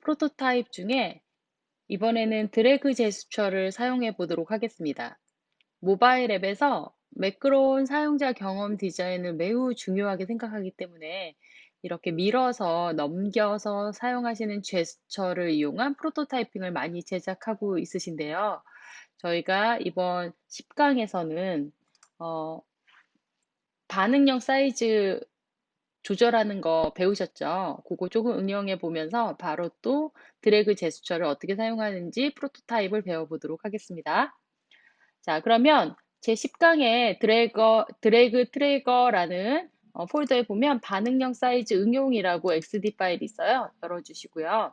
프로토타입 중에 이번에는 드래그 제스처를 사용해 보도록 하겠습니다. 모바일 앱에서 매끄러운 사용자 경험 디자인을 매우 중요하게 생각하기 때문에 이렇게 밀어서 넘겨서 사용하시는 제스처를 이용한 프로토타이핑을 많이 제작하고 있으신데요. 저희가 이번 10강에서는 어, 반응형 사이즈 조절하는 거 배우셨죠? 그거 조금 응용해 보면서 바로 또 드래그 제스처를 어떻게 사용하는지 프로토타입을 배워보도록 하겠습니다. 자, 그러면 제 10강에 드래거, 드래그 트래거라는 어, 폴더에 보면 반응형 사이즈 응용이라고 XD 파일이 있어요. 열어주시고요.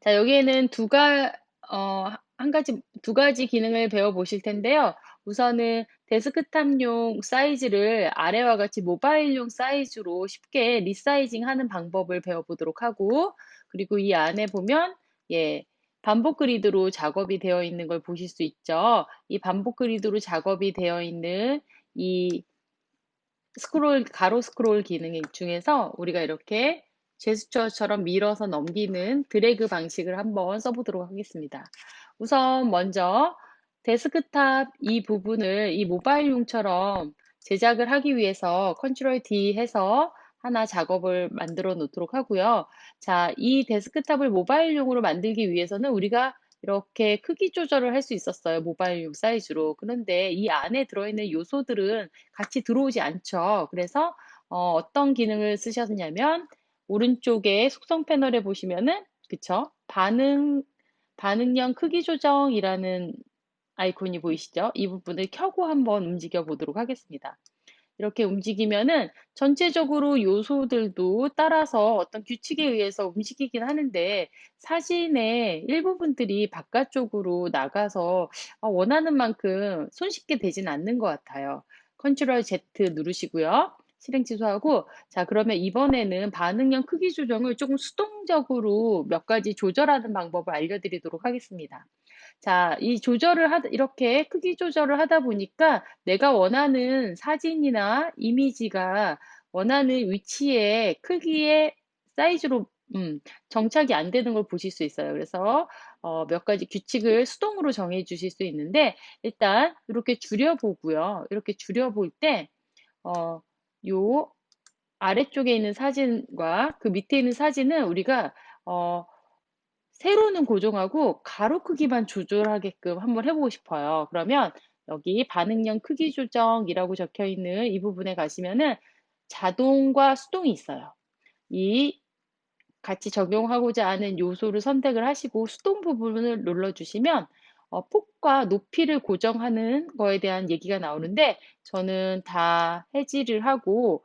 자, 여기에는 두 가, 어, 한 가지, 두 가지 기능을 배워보실 텐데요. 우선은 데스크탑용 사이즈를 아래와 같이 모바일용 사이즈로 쉽게 리사이징 하는 방법을 배워보도록 하고, 그리고 이 안에 보면, 예, 반복 그리드로 작업이 되어 있는 걸 보실 수 있죠. 이 반복 그리드로 작업이 되어 있는 이 스크롤, 가로 스크롤 기능 중에서 우리가 이렇게 제스처처럼 밀어서 넘기는 드래그 방식을 한번 써보도록 하겠습니다. 우선 먼저 데스크탑 이 부분을 이 모바일용처럼 제작을 하기 위해서 컨트롤 D 해서 하나 작업을 만들어 놓도록 하고요. 자, 이 데스크탑을 모바일용으로 만들기 위해서는 우리가 이렇게 크기 조절을 할 수 있었어요. 모바일용 사이즈로. 그런데 이 안에 들어있는 요소들은 같이 들어오지 않죠. 그래서 어, 떤 기능을 쓰셨냐면 오른쪽에 속성 패널에 보시면은 그쵸? 반응 반응형 크기 조정이라는 아이콘이 보이시죠? 이 부분을 켜고 한번 움직여 보도록 하겠습니다. 이렇게 움직이면은 전체적으로 요소들도 따라서 어떤 규칙에 의해서 움직이긴 하는데 사진의 일부분들이 바깥쪽으로 나가서 아, 원하는 만큼 손쉽게 되진 않는 것 같아요. 컨트롤 Z 누르시고요. 실행 취소하고 자 그러면 이번에는 반응형 크기 조정을 조금 수동적으로 몇 가지 조절하는 방법을 알려드리도록 하겠습니다. 자, 이 조절을 하다, 이렇게 크기 조절을 하다 보니까 내가 원하는 사진이나 이미지가 원하는 위치에 크기의 사이즈로 음, 정착이 안 되는 걸 보실 수 있어요. 그래서 어, 몇 가지 규칙을 수동으로 정해 주실 수 있는데 일단 이렇게 줄여보고요. 이렇게 줄여볼 때 어, 요 아래쪽에 있는 사진과 그 밑에 있는 사진은 우리가 어, 세로는 고정하고 가로 크기만 조절하게끔 한번 해보고 싶어요. 그러면 여기 반응형 크기 조정이라고 적혀 있는 이 부분에 가시면은 자동과 수동이 있어요. 이 같이 적용하고자 하는 요소를 선택을 하시고 수동 부분을 눌러주시면 어, 폭과 높이를 고정하는 거에 대한 얘기가 나오는데 저는 다 해지를 하고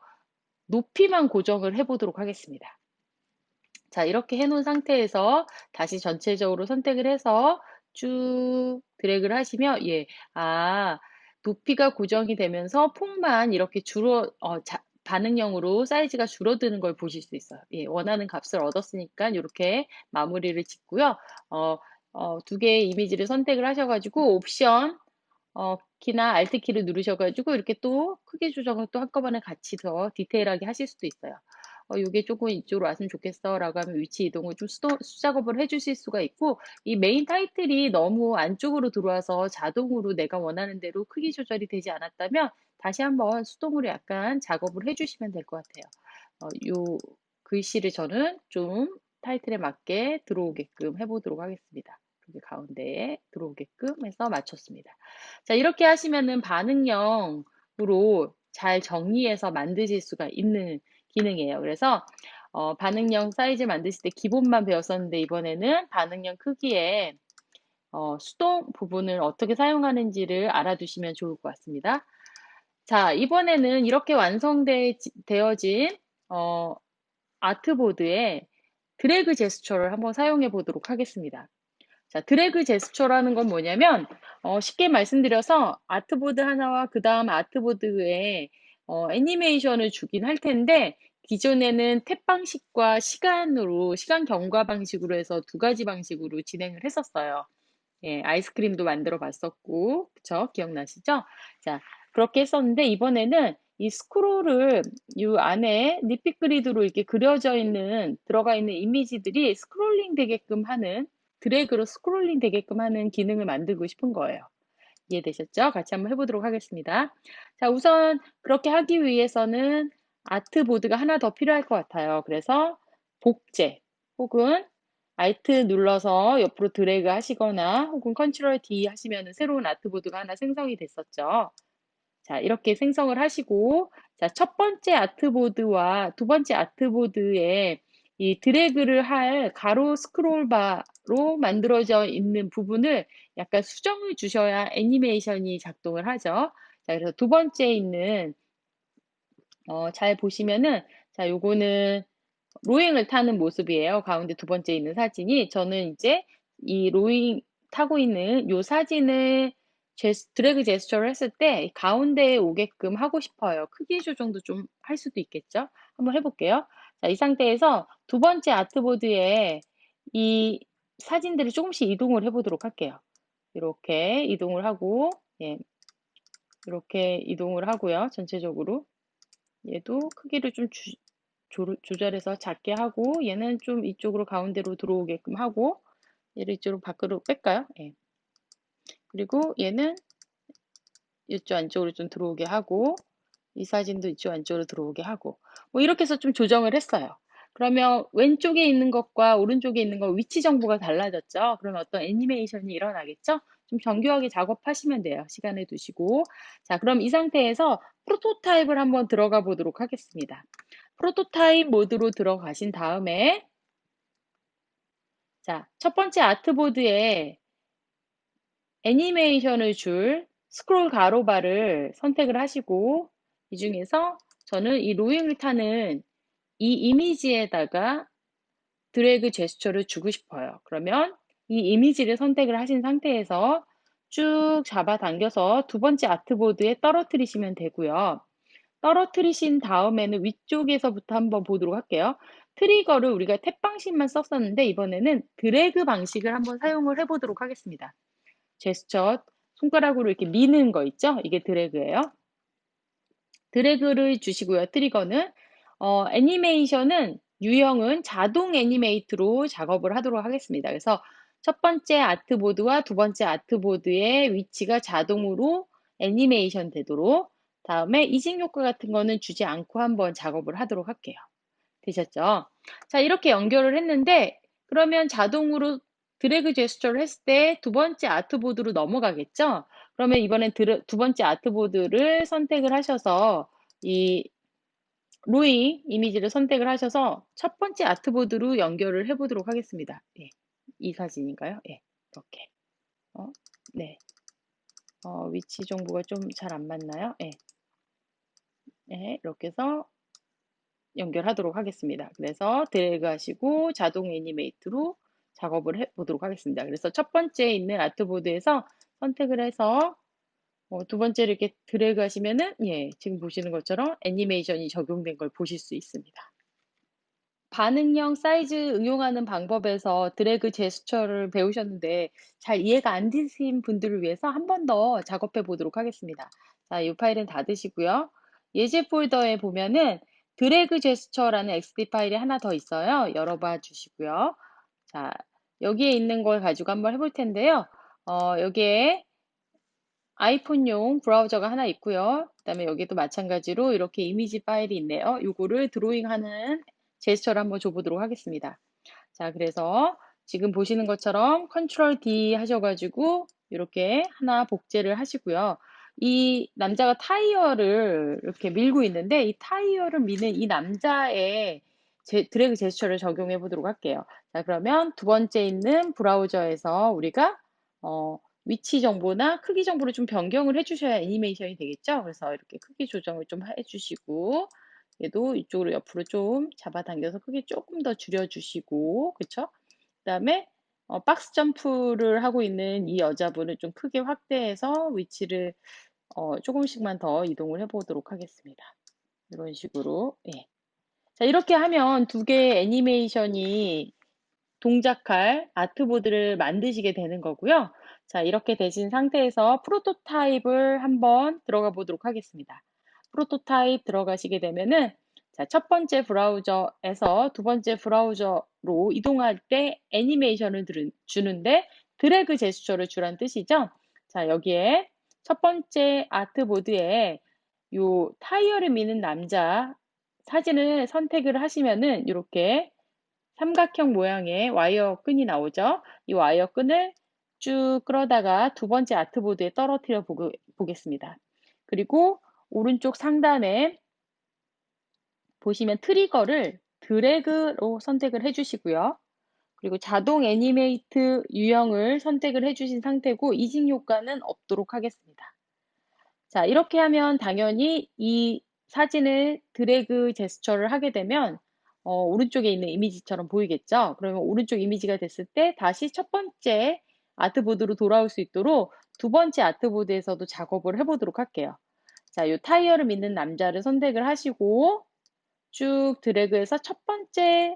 높이만 고정을 해보도록 하겠습니다. 자, 이렇게 해놓은 상태에서 다시 전체적으로 선택을 해서 쭉 드래그를 하시면, 예, 아, 높이가 고정이 되면서 폭만 이렇게 줄어, 어, 자, 반응형으로 사이즈가 줄어드는 걸 보실 수 있어요. 예, 원하는 값을 얻었으니까 이렇게 마무리를 짓고요. 어, 어, 두 개의 이미지를 선택을 하셔가지고 옵션 어, 키나 Alt 키를 누르셔가지고 이렇게 또 크기 조정을 또 한꺼번에 같이 더 디테일하게 하실 수도 있어요. 어, 이게 조금 이쪽으로 왔으면 좋겠어 라고 하면 위치 이동을 좀 수도, 수작업을 해주실 수가 있고 이 메인 타이틀이 너무 안쪽으로 들어와서 자동으로 내가 원하는 대로 크기 조절이 되지 않았다면 다시 한번 수동으로 약간 작업을 해주시면 될 것 같아요. 어, 요 글씨를 저는 좀 타이틀에 맞게 들어오게끔 해보도록 하겠습니다. 가운데에 들어오게끔 해서 맞췄습니다. 자, 이렇게 하시면은 반응형으로 잘 정리해서 만드실 수가 있는 기능이에요. 그래서 어, 반응형 사이즈 만드실 때 기본만 배웠었는데 이번에는 반응형 크기에 어, 수동 부분을 어떻게 사용하는지를 알아두시면 좋을 것 같습니다. 자, 이번에는 이렇게 완성되어진 어, 아트보드에 드래그 제스처를 한번 사용해 보도록 하겠습니다. 자, 드래그 제스처라는 건 뭐냐면 어, 쉽게 말씀드려서 아트보드 하나와 그 다음 아트보드에 어, 애니메이션을 주긴 할 텐데 기존에는 탭 방식과 시간으로 시간 경과 방식으로 해서 두 가지 방식으로 진행을 했었어요. 예, 아이스크림도 만들어 봤었고, 그쵸? 기억나시죠? 자, 그렇게 했었는데, 이번에는 이 스크롤을 이 안에 리핏 그리드로 이렇게 그려져 있는 들어가 있는 이미지들이 스크롤링 되게끔 하는 드래그로 스크롤링 되게끔 하는 기능을 만들고 싶은 거예요. 이해되셨죠? 같이 한번 해보도록 하겠습니다. 자, 우선 그렇게 하기 위해서는 아트보드가 하나 더 필요할 것 같아요. 그래서 복제 혹은 Alt 눌러서 옆으로 드래그 하시거나 혹은 컨트롤 D 하시면 새로운 아트보드가 하나 생성이 됐었죠. 자, 이렇게 생성을 하시고 자, 첫 번째 아트보드와 두 번째 아트보드에 이 드래그를 할 가로 스크롤바로 만들어져 있는 부분을 약간 수정을 주셔야 애니메이션이 작동을 하죠. 자, 그래서 두 번째 있는 어, 잘 보시면은 자, 요거는 로잉을 타는 모습이에요. 가운데 두 번째 있는 사진이 저는 이제 이 로잉 타고 있는 요 사진을 제스, 드래그 제스처를 했을 때 가운데에 오게끔 하고 싶어요. 크기 조정도 좀 할 수도 있겠죠? 한번 해볼게요. 자, 이 상태에서 두 번째 아트보드에 이 사진들을 조금씩 이동을 해보도록 할게요. 이렇게 이동을 하고, 예, 이렇게 이동을 하고요. 전체적으로. 얘도 크기를 좀 주, 조, 조절해서 작게 하고, 얘는 좀 이쪽으로 가운데로 들어오게끔 하고, 얘를 이쪽으로 밖으로 뺄까요? 예. 그리고 얘는 이쪽 안쪽으로 좀 들어오게 하고 이 사진도 이쪽 안쪽으로 들어오게 하고 뭐 이렇게 해서 좀 조정을 했어요. 그러면 왼쪽에 있는 것과 오른쪽에 있는 것 위치 정보가 달라졌죠. 그러면 어떤 애니메이션이 일어나겠죠? 좀 정교하게 작업하시면 돼요. 시간을 두시고. 자, 그럼 이 상태에서 프로토타입을 한번 들어가 보도록 하겠습니다. 프로토타입 모드로 들어가신 다음에 자, 첫 번째 아트보드에 애니메이션을 줄 스크롤 가로바를 선택을 하시고 이 중에서 저는 이 로잉을 타는 이 이미지에다가 드래그 제스처를 주고 싶어요. 그러면 이 이미지를 선택을 하신 상태에서 쭉 잡아당겨서 두 번째 아트보드에 떨어뜨리시면 되고요. 떨어뜨리신 다음에는 위쪽에서부터 한번 보도록 할게요. 트리거를 우리가 탭 방식만 썼었는데 이번에는 드래그 방식을 한번 사용을 해보도록 하겠습니다. 제스처 손가락으로 이렇게 미는 거 있죠? 이게 드래그예요. 드래그를 주시고요. 트리거는 어, 애니메이션은 유형은 자동 애니메이트로 작업을 하도록 하겠습니다. 그래서 첫 번째 아트보드와 두 번째 아트보드의 위치가 자동으로 애니메이션 되도록 다음에 이직 효과 같은 거는 주지 않고 한번 작업을 하도록 할게요. 되셨죠? 자, 이렇게 연결을 했는데 그러면 자동으로 드래그 제스처를 했을 때 두 번째 아트보드로 넘어가겠죠? 그러면 드르, 두 번째 아트보드를 선택을 하셔서 이 로잉 이미지를 선택을 하셔서 첫 번째 아트보드로 연결을 해보도록 하겠습니다. 예, 이 사진인가요? 예, 이렇게. 어, 네. 어, 위치 정보가 좀 잘 안 맞나요? 예. 네, 이렇게 해서 연결하도록 하겠습니다. 그래서 드래그 하시고 자동 애니메이트로 작업을 해 보도록 하겠습니다. 그래서 첫 번째 있는 아트보드에서 선택을 해서 어, 두 번째를 이렇게 드래그 하시면은 예, 지금 보시는 것처럼 애니메이션이 적용된 걸 보실 수 있습니다. 반응형 사이즈 응용하는 방법에서 드래그 제스처를 배우셨는데 잘 이해가 안 되신 분들을 위해서 한 번 더 작업해 보도록 하겠습니다. 자, 이 파일은 닫으시고요. 예제 폴더에 보면은 드래그 제스처라는 XD 파일이 하나 더 있어요. 열어봐 주시고요. 자, 여기에 있는 걸 가지고 한번 해볼 텐데요. 어, 여기에 아이폰용 브라우저가 하나 있고요. 그 다음에 여기도 마찬가지로 이렇게 이미지 파일이 있네요. 요거를 드로잉하는 제스처를 한번 줘보도록 하겠습니다. 자, 그래서 지금 보시는 것처럼 컨트롤 D 하셔가지고 이렇게 하나 복제를 하시고요. 이 남자가 타이어를 이렇게 밀고 있는데 이 타이어를 미는 이 남자의 제, 드래그 제스처를 적용해 보도록 할게요. 자, 그러면 두 번째 있는 브라우저에서 우리가 어, 위치 정보나 크기 정보를 좀 변경을 해주셔야 애니메이션이 되겠죠. 그래서 이렇게 크기 조정을 좀 해주시고 얘도 이쪽으로 옆으로 좀 잡아당겨서 크기 조금 더 줄여주시고 그쵸? 그 다음에 어, 박스 점프를 하고 있는 이 여자분을 좀 크게 확대해서 위치를 어, 조금씩만 더 이동을 해보도록 하겠습니다. 이런 식으로 예. 자 이렇게 하면 두 개의 애니메이션이 동작할 아트보드를 만드시게 되는 거고요. 자 이렇게 되신 상태에서 프로토타입을 한번 들어가 보도록 하겠습니다. 프로토타입 들어가시게 되면은 자, 첫 번째 브라우저에서 두 번째 브라우저로 이동할 때 애니메이션을 들은- 주는데 드래그 제스처를 주란 뜻이죠. 자, 여기에 첫 번째 아트보드에 요 타이어를 미는 남자 사진을 선택을 하시면은 이렇게 삼각형 모양의 와이어 끈이 나오죠. 이 와이어 끈을 쭉 끌어다가 두 번째 아트보드에 떨어뜨려 보고, 보겠습니다. 그리고 오른쪽 상단에 보시면 트리거를 드래그로 선택을 해주시고요. 그리고 자동 애니메이트 유형을 선택을 해주신 상태고 이직 효과는 없도록 하겠습니다. 자, 이렇게 하면 당연히 이 사진을 드래그 제스처를 하게 되면 어, 오른쪽에 있는 이미지처럼 보이겠죠? 그러면 오른쪽 이미지가 됐을 때 다시 첫 번째 아트보드로 돌아올 수 있도록 두 번째 아트보드에서도 작업을 해보도록 할게요. 자, 이 타이어를 믿는 남자를 선택을 하시고 쭉 드래그해서 첫 번째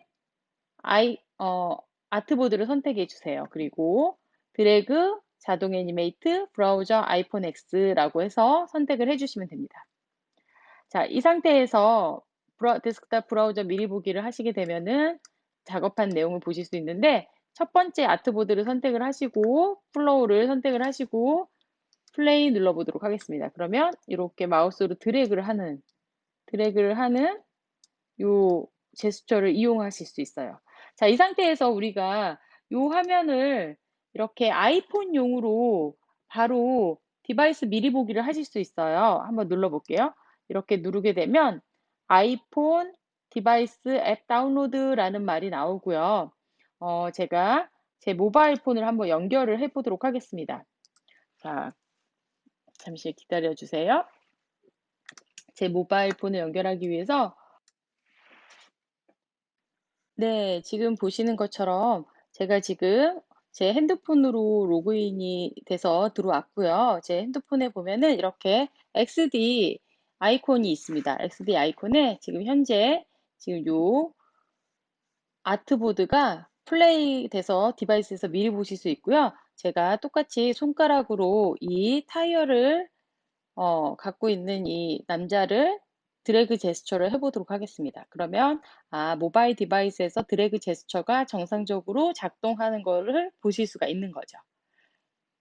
아이, 어, 아트보드를 선택해 주세요. 그리고 드래그, 자동 애니메이트, 브라우저, 아이폰 X라고 해서 선택을 해주시면 됩니다. 자, 이 상태에서 브라, 데스크탑 브라우저 미리 보기를 하시게 되면은 작업한 내용을 보실 수 있는데 첫 번째 아트보드를 선택을 하시고 플로우를 선택을 하시고 플레이 눌러보도록 하겠습니다. 그러면 이렇게 마우스로 드래그를 하는 드래그를 하는 요 제스처를 이용하실 수 있어요. 자, 이 상태에서 우리가 요 화면을 이렇게 아이폰용으로 바로 디바이스 미리 보기를 하실 수 있어요. 한번 눌러볼게요. 이렇게 누르게 되면 아이폰 디바이스 앱 다운로드라는 말이 나오고요. 어, 제가 제 모바일 폰을 한번 연결을 해 보도록 하겠습니다. 자, 잠시 기다려 주세요. 제 모바일 폰을 연결하기 위해서 네, 지금 보시는 것처럼 제가 지금 제 핸드폰으로 로그인이 돼서 들어왔고요. 제 핸드폰에 보면은 이렇게 XD 아이콘이 있습니다. XD 아이콘에 지금 현재 지금 요 아트보드가 플레이 돼서 디바이스에서 미리 보실 수 있고요. 제가 똑같이 손가락으로 이 타이어를 어, 갖고 있는 이 남자를 드래그 제스처를 해보도록 하겠습니다. 그러면 아, 모바일 디바이스에서 드래그 제스처가 정상적으로 작동하는 것을 보실 수가 있는 거죠.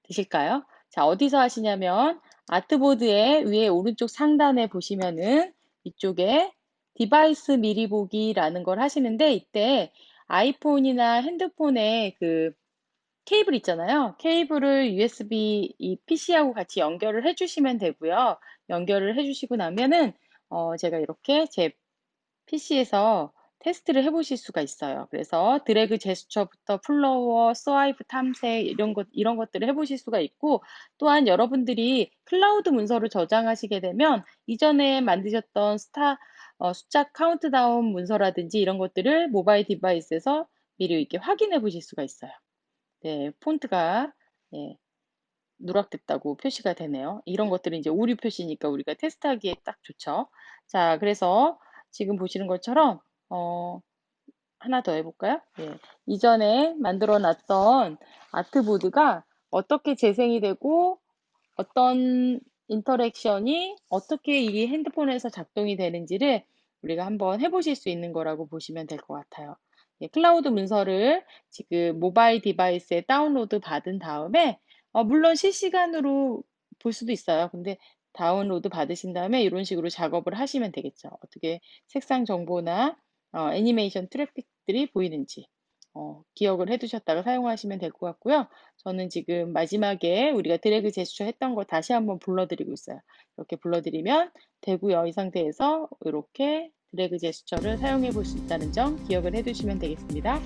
되실까요? 자, 어디서 하시냐면 아트보드의 위에 오른쪽 상단에 보시면은 이쪽에 디바이스 미리 보기라는 걸 하시는데 이때 아이폰이나 핸드폰에 그 케이블 있잖아요. 케이블을 USB 이 PC하고 같이 연결을 해주시면 되고요. 연결을 해주시고 나면은 어, 제가 이렇게 제 PC에서 테스트를 해보실 수가 있어요. 그래서 드래그 제스처부터 플로워, 스와이프 탐색 이런 것 이런 것들을 해보실 수가 있고 또한 여러분들이 클라우드 문서를 저장하시게 되면 이전에 만드셨던 스타 어, 숫자 카운트다운 문서라든지 이런 것들을 모바일 디바이스에서 미리 이렇게 확인해 보실 수가 있어요. 네, 폰트가 네, 누락됐다고 표시가 되네요. 이런 것들은 이제 오류 표시니까 우리가 테스트하기에 딱 좋죠. 자, 그래서 지금 보시는 것처럼 어, 하나 더 해볼까요? 예. 이전에 만들어 놨던 아트보드가 어떻게 재생이 되고 어떤 인터랙션이 어떻게 이 핸드폰에서 작동이 되는지를 우리가 한번 해보실 수 있는 거라고 보시면 될 것 같아요. 예, 클라우드 문서를 지금 모바일 디바이스에 다운로드 받은 다음에 어, 물론 실시간으로 볼 수도 있어요. 근데 다운로드 받으신 다음에 이런 식으로 작업을 하시면 되겠죠. 어떻게 색상 정보나 어, 애니메이션 트래픽들이 보이는지 어, 기억을 해두셨다가 사용하시면 될 것 같고요. 저는 지금 마지막에 우리가 드래그 제스처 했던 거 다시 한번 불러드리고 있어요. 이렇게 불러드리면 되고요. 이 상태에서 이렇게 드래그 제스처를 사용해 볼 수 있다는 점 기억을 해두시면 되겠습니다.